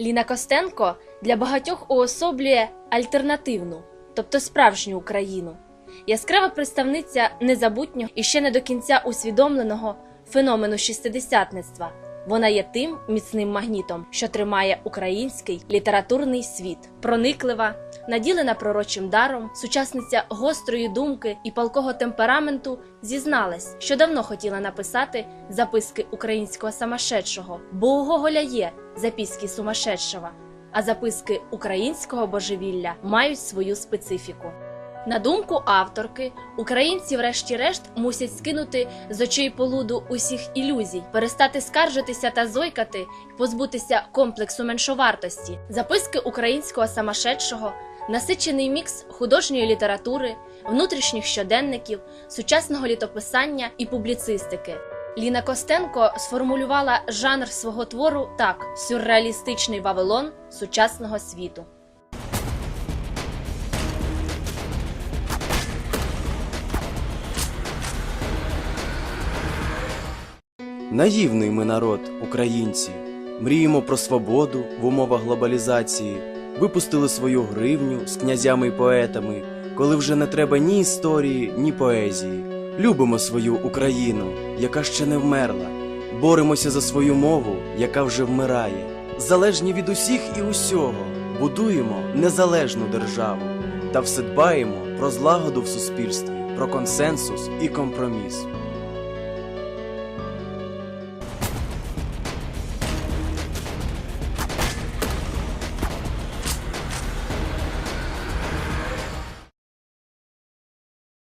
Ліна Костенко для багатьох уособлює альтернативну, тобто справжню Україну, яскрава представниця незабутнього і ще не до кінця усвідомленого феномену шістидесятництва. Вона є тим міцним магнітом, що тримає український літературний світ, прониклива, наділена пророчим даром, сучасниця гострої думки і палкого темпераменту зізналась, що давно хотіла написати записки українського самошедшого, бо у Гоголя є записки сумасшедшого, а записки українського божевілля мають свою специфіку. На думку авторки, українці, врешті-решт, мусять скинути з очей полуду усіх ілюзій, перестати скаржитися та зойкати, позбутися комплексу меншовартості, записки українського самошедшого, насичений мікс художньої літератури, внутрішніх щоденників, сучасного літописання і публіцистики. Ліна Костенко сформулювала жанр свого твору так: сюрреалістичний Вавилон сучасного світу. Наївний ми народ, українці. Мріємо про свободу в умовах глобалізації. Випустили свою гривню з князями й поетами, коли вже не треба ні історії, ні поезії. Любимо свою Україну, яка ще не вмерла. Боремося за свою мову, яка вже вмирає. Залежні від усіх і усього, будуємо незалежну державу та все дбаємо про злагоду в суспільстві, про консенсус і компроміс.